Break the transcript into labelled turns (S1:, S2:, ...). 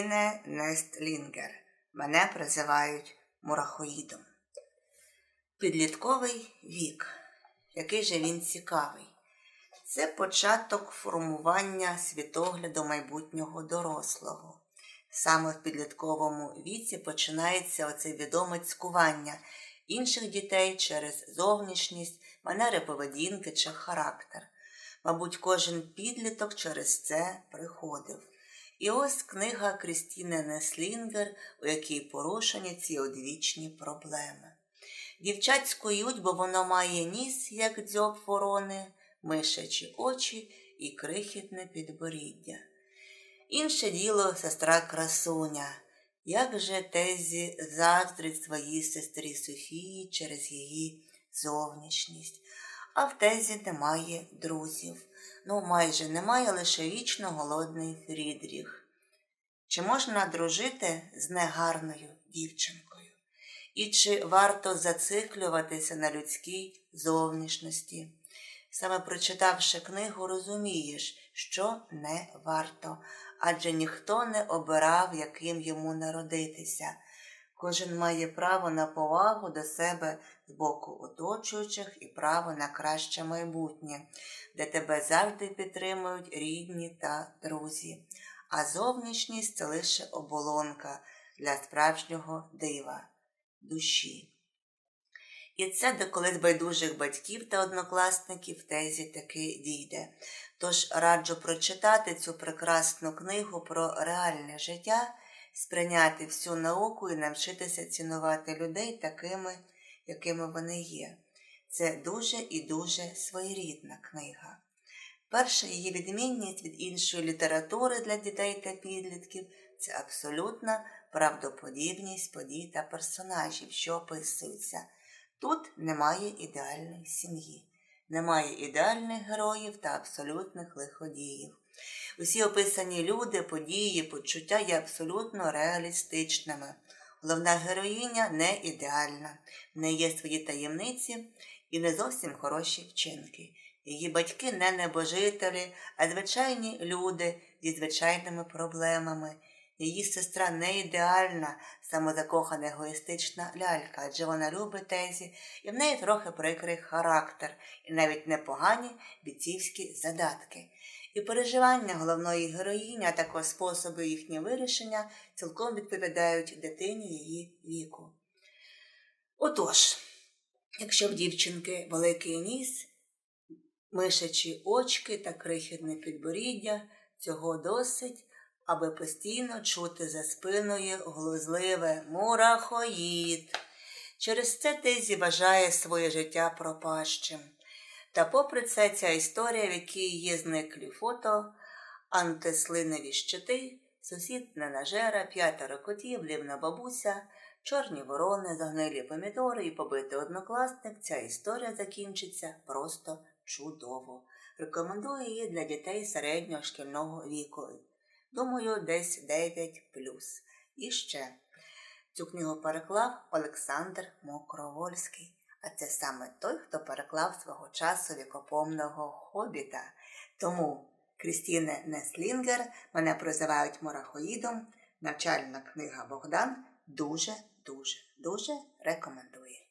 S1: Крістіне Нестлінгер. Мене призивають мурахоїдом. Підлітковий вік. Який же він цікавий. Це початок формування світогляду майбутнього дорослого. Саме в підлітковому віці починається оце відоме цькування інших дітей через зовнішність, манери поведінки чи характер. Мабуть, кожен підліток через це приходив. І ось книга Крістіни Неслінгер, у якій порушені ці одвічні проблеми. Дівчат скують, бо воно має ніс, як дзьоб ворони, мишачі очі і крихітне підборіддя. Інше діло сестра красуня, як же тезі заздрить своїй сестрі Софії через її зовнішність, а в тезі немає друзів. Ну, майже немає лише вічно голодний Фрідріх. Чи можна дружити з негарною дівчинкою? І чи варто зациклюватися на людській зовнішності? Саме прочитавши книгу, розумієш, що не варто, адже ніхто не обирав, яким йому народитися. Кожен має право на повагу до себе з боку оточуючих і право на краще майбутнє, де тебе завжди підтримують рідні та друзі, а зовнішність це лише оболонка для справжнього дива, душі. І це до колись байдужих батьків та однокласників в тезі таки дійде. Тож раджу прочитати цю прекрасну книгу про реальне життя, сприйняти всю науку і навчитися цінувати людей такими, якими вони є. Це дуже і дуже своєрідна книга. Перша її відмінність від іншої літератури для дітей та підлітків це абсолютна правдоподібність подій та персонажів, що описуються. Тут немає ідеальної сім'ї, немає ідеальних героїв та абсолютних лиходіїв. Усі описані люди, події, почуття є абсолютно реалістичними. Головна героїня не ідеальна, в неї є свої таємниці і не зовсім хороші вчинки. Її батьки не небожителі, а звичайні люди зі звичайними проблемами. Її сестра не ідеальна, самозакохана егоїстична лялька, адже вона любить Тезі, і в неї трохи прикрий характер, і навіть непогані бійцівські задатки. І переживання головної героїні, а також способи їхнього вирішення цілком відповідають дитині її віку. Отож, якщо в дівчинки великий ніс, мишачі очки та крихітне підборіддя, цього досить аби постійно чути за спиною глузливе мурахоїд. Через це Тезі вважає своє життя пропащим. Та попри це ця історія, в якій є зниклі фото, антислинові щити, сусід ненажера, п'ятеро котів, лівна бабуся, чорні ворони, загнилі помідори і побитий однокласник, ця історія закінчиться просто чудово. Рекомендую її для дітей середнього шкільного віку. Думаю, десь 9 плюс. І ще цю книгу переклав Олександр Мокровольський. А це саме той, хто переклав свого часу вікопомного хобіта. Тому Крістіне Неслінгер мене прозивають морахоїдом. Навчальна книга Богдан дуже, дуже, дуже рекомендує.